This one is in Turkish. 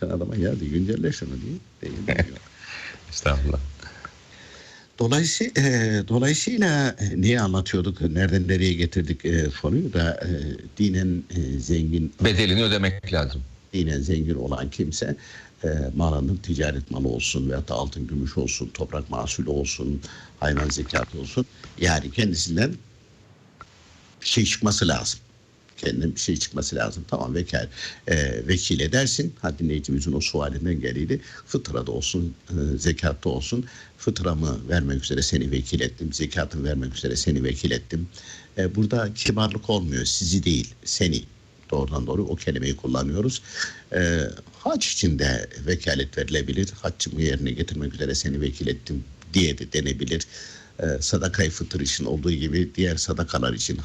Sen adama diye güncelle şunu diye. Değil. Estağfurullah. Dolayısıyla, e, dolayısıyla e, niye anlatıyorduk, nereden nereye getirdik e, konuyu da e, dinen e, zengin Bedelini ödemek lazım. dinen zengin olan kimse e, malının ticaret malı olsun veyahut da altın gümüş olsun, toprak mahsulü olsun, hayvan zekatı olsun. Yani kendisinden bir şey çıkması lazım. Kendinden bir şey çıkması lazım. Tamam vekil, e, vekil edersin. Ha dinleyicimizin o sualinden geliydi. Fıtrada olsun, e, zekatta olsun. Fıtramı vermek üzere seni vekil ettim. Zekatımı vermek üzere seni vekil ettim. E, burada kibarlık olmuyor. Sizi değil, seni doğrudan doğru o kelimeyi kullanıyoruz. E, hac için de vekalet verilebilir. Haccımı yerine getirmek üzere seni vekil ettim diye de denebilir. E, sadakayı fıtır için olduğu gibi diğer sadakalar için